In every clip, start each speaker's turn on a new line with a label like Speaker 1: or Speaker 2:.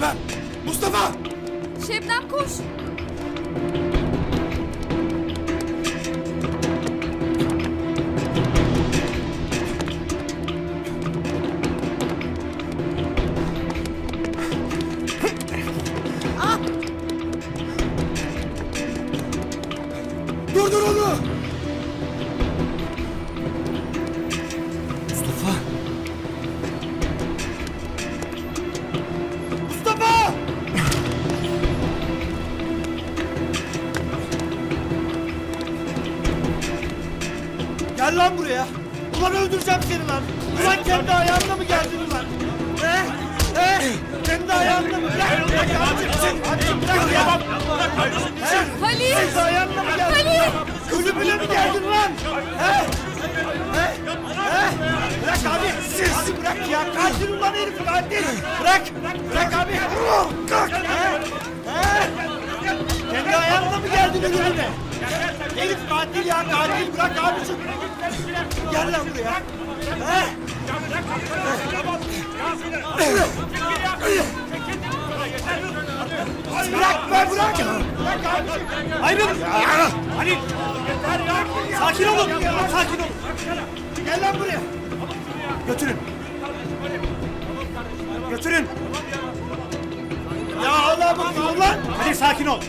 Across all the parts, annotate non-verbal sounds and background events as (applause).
Speaker 1: lan? Mustafa!
Speaker 2: Şebnem koş.
Speaker 1: Gel lan buraya. Ulan öldüreceğim seni lan. Ulan kendi ayağınla mı geldin ulan? He? He? Kendi ayağınla mı? Bırak, bırak bırak ya. He?
Speaker 2: Halil.
Speaker 1: Kendi ayağınla mı geldin?
Speaker 2: Halil.
Speaker 1: Ölümüne mi geldin lan? He? He? He? Bırak abi. Siz bırak ya. Katil ulan herif katil. Bırak. Bırak abi. Kalk. Katil ya katil. Bırak abicim. Gel lan buraya. He? Bırak be bırak. Ayrıl. Halil. Sakin olun. Sakin olun. Gel lan buraya. Götürün. Götürün. Ya Allah bakıyor lan. Hadi sakin ol.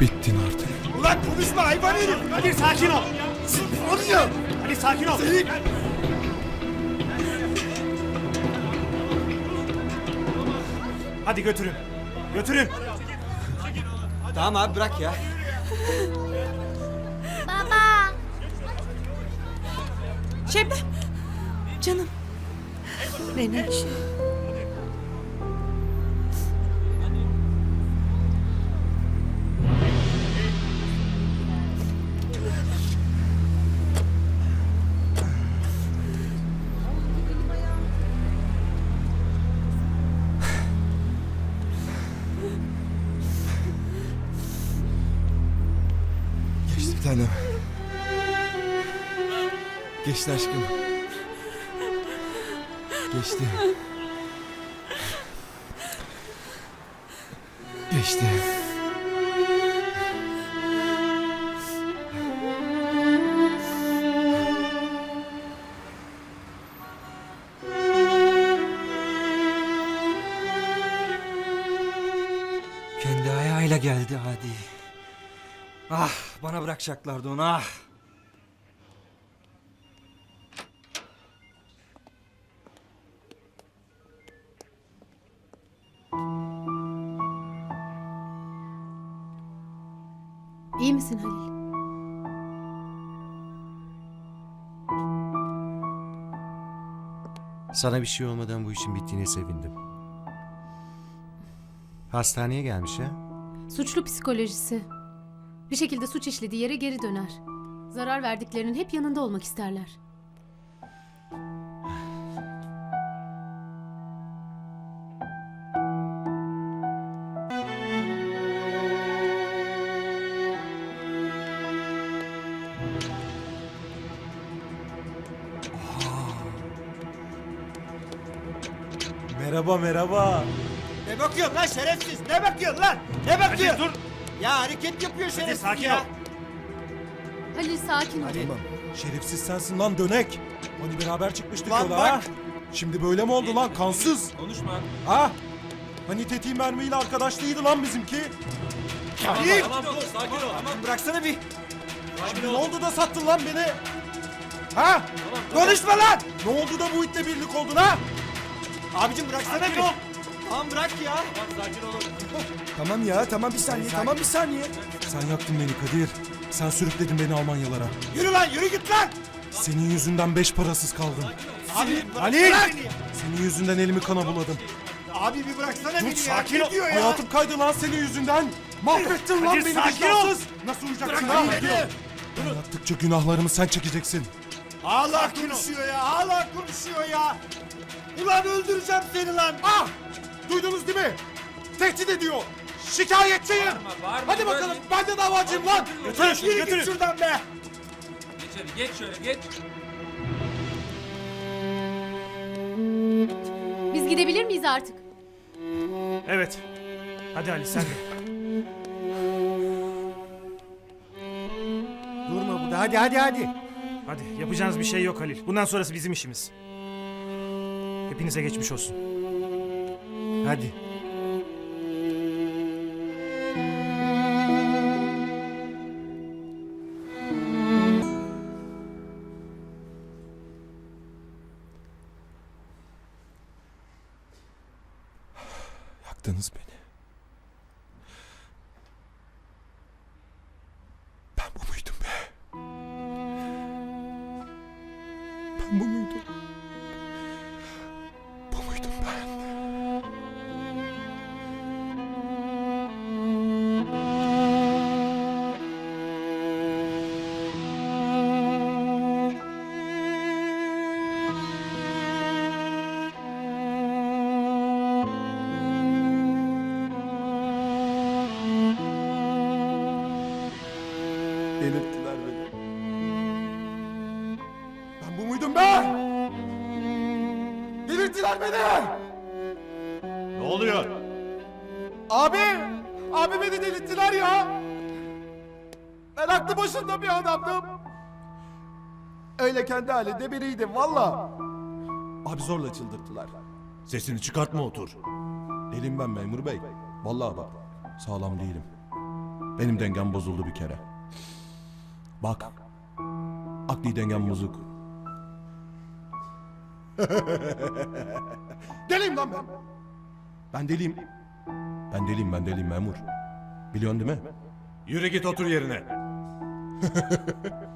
Speaker 3: Bittin artık.
Speaker 1: Ulan konuşma hayvan herif. Hadi sakin ol. Oluyor. Hadi sakin ol. Senin... Hadi götürün. Götürün. Tamam abi bırak ya.
Speaker 2: Baba.
Speaker 4: Şebnem. Canım.
Speaker 3: Geçti bir tanem. Geçti aşkım. Geçti. Geçti.
Speaker 5: Kendi ayağıyla geldi hadi. Ah bana bırakacaklardı onu ah.
Speaker 6: İyi misin Halil?
Speaker 7: Sana bir şey olmadan bu işin bittiğine sevindim. Hastaneye gelmiş ha?
Speaker 6: Suçlu psikolojisi. Bir şekilde suç işlediği yere geri döner. Zarar verdiklerinin hep yanında olmak isterler.
Speaker 3: Merhaba merhaba.
Speaker 1: Ne bakıyorsun lan şerefsiz? Ne bakıyorsun lan? Ne bakıyorsun? dur. Ya hareket yapıyor şerefsiz sakin ya. ol.
Speaker 6: Halil sakin ol.
Speaker 3: Tamam. Şerefsiz sensin lan dönek. Hani beraber çıkmıştık
Speaker 1: Lan
Speaker 3: yola
Speaker 1: bak.
Speaker 3: ha? Şimdi böyle mi oldu lan kansız? Konuşma. Ha? Hani tetiğin mermiyle arkadaşlıydı lan bizimki.
Speaker 1: Halil. Bıraksana bir.
Speaker 3: Şimdi ne oldu da sattın lan beni? Ha?
Speaker 1: Konuşma lan.
Speaker 3: Ne oldu da bu itle birlik oldun ha?
Speaker 1: Abicim bıraksana bir. Tamam bırak ya.
Speaker 3: Tamam ya tamam bir saniye tamam bir saniye. Sen yaktın beni Kadir. Sen sürükledin beni Almanyalara.
Speaker 1: Yürü lan yürü git lan.
Speaker 3: Senin yüzünden beş parasız kaldım.
Speaker 1: Abi
Speaker 3: Halil!
Speaker 1: Bırak.
Speaker 3: Senin yüzünden elimi kana buladım.
Speaker 1: Abi bir bıraksana
Speaker 3: Dur
Speaker 1: beni ya.
Speaker 3: sakin
Speaker 1: Ne
Speaker 3: ol.
Speaker 1: diyor ya?
Speaker 3: Hayatım kaydı lan senin yüzünden. Mahvettin lan beni
Speaker 1: sakin ol.
Speaker 3: Nasıl uyuyacaksın?
Speaker 1: Bırak beni.
Speaker 3: Ben yaptıkça günahlarımı sen çekeceksin.
Speaker 1: Hala konuşuyor ya. Hala konuşuyor ya. Ulan öldüreceğim seni lan.
Speaker 3: Ah! Duydunuz değil mi? Tehdit ediyor. Şikayetçiyim. Hadi bakalım ben de davacıyım lan.
Speaker 1: Götürün, götürün, Yürü git şuradan be. Geç hadi geç şöyle geç.
Speaker 6: Biz gidebilir miyiz artık?
Speaker 1: Evet. Hadi Ali sen de.
Speaker 3: Durma burada hadi hadi hadi.
Speaker 1: Hadi yapacağınız bir şey yok Halil. Bundan sonrası bizim işimiz. Hepinize geçmiş olsun.
Speaker 3: Hadi. Yaktınız beni. Ben bu muydum be? Ben bu? Muydum be? Delirttiler beni!
Speaker 8: Ne oluyor?
Speaker 3: Abi! Abi beni delirttiler ya! Ben aklı başında bir adamdım. Öyle kendi halinde biriydim valla. Abi zorla çıldırttılar.
Speaker 8: Sesini çıkartma otur.
Speaker 3: Delim ben memur bey. Vallahi bak sağlam değilim. Benim dengem bozuldu bir kere. Bak. Akli dengem bozuk. (laughs) deliyim lan ben. Ben deliyim. Ben deliyim ben deliyim memur. Biliyorsun değil mi?
Speaker 8: Yürü git otur yerine. (laughs)